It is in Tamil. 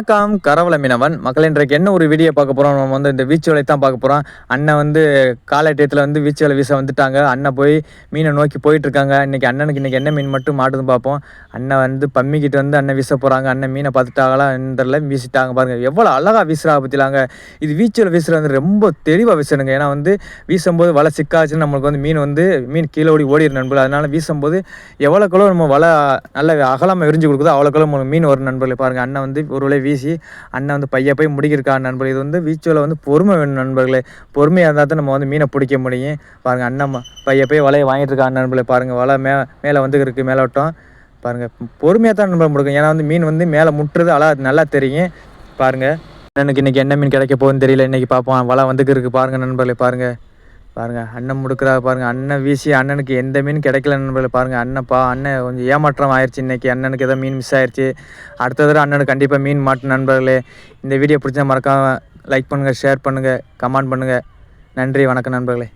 வணக்கம் கரவல மீனவன் மக்கள் இன்றைக்கு என்ன ஒரு வீடியோ பார்க்க போகிறோம் நம்ம வந்து இந்த வீச்சு வலை தான் பார்க்க போகிறோம் அண்ணன் வந்து காலை டயத்தில் வந்து வீச்சு வலை வீச வந்துட்டாங்க. அண்ணன் போய் மீனை நோக்கி போயிட்டுருக்காங்க. இன்றைக்கி அண்ணனுக்கு இன்றைக்கி என்ன மீன் மட்டும் மாட்டுதுன்னு பார்ப்போம். அண்ணன் வந்து பம்மிக்கிட்டு வந்து அண்ணன் வீச போகிறாங்க அண்ணன் மீனை பார்த்துட்டாங்களா? தெரியல. வீசிட்டாங்க பாருங்கள் எவ்வளோ அழகாக வீசுறா பற்றிலாங்க இது வீச்சு வலை வீசுறது வந்து ரொம்ப தெளிவாக வீசணுங்க ஏன்னா வந்து வீசும்போது வலை சிக்காச்சுன்னு நம்மளுக்கு வந்து மீன் வந்து மீன் கீழே ஓடி ஓடிடு நண்பர்கள். அதனால் வீசும்போது எவ்வளோக்களோ நம்ம வலை நல்ல அகலமாக விரிஞ்சு கொடுக்குதோ அவ்வளோக்களோ நம்ம மீன் வரும் நண்பர்களை. பாருங்கள் அண்ணன் வந்து ஒரு வலை வீசி அண்ணன் வந்து பையன் போய் முடிக்கிருக்கா நண்பர்கள். இது வந்து வீச்சுவில் வந்து பொறுமை வேணும் நண்பர்களே. பொறுமையாக இருந்தால் தான் நம்ம வந்து மீனை பிடிக்க முடியும். பாருங்கள் அண்ணன் பையன் போய் வலையை வாங்கிட்டு இருக்கா நண்பர்களே. பாருங்கள் வலை மே மேலே வந்து இருக்கு மேலோட்டம் பாருங்கள் பொறுமையாக தான் நண்பர் முடிக்கும். ஏன்னா வந்து மீன் வந்து மேலே முட்டுறது அழகா நல்லா தெரியும். பாருங்கள் அண்ணனுக்கு இன்றைக்கி என்ன மீன் கிடைக்க போகுதுன்னு தெரியல. இன்றைக்கி பார்ப்போம் வலை வந்துக்கு இருக்குது பாருங்கள் நண்பர்களே பாருங்கள் பாருங்கள் அண்ணன் முடுக்கிறா பாருங்கள் அண்ணன் வீசி அண்ணனுக்கு எந்த மீன் கிடைக்கல நண்பர்களை பாருங்கள் அண்ணப்பா அண்ணன் கொஞ்சம் ஏமாற்றம் ஆயிடுச்சு இன்றைக்கி அண்ணனுக்கு ஏதோ மீன் மிஸ் ஆயிடுச்சு அடுத்த தடவை அண்ணனுக்கு கண்டிப்பாக மீன் மாட்டு நண்பர்களே. இந்த வீடியோ பிடிச்சா மறக்காமல் லைக் பண்ணுங்கள் ஷேர் பண்ணுங்கள் கமெண்ட் பண்ணுங்கள் நன்றி வணக்கம் நண்பர்களே.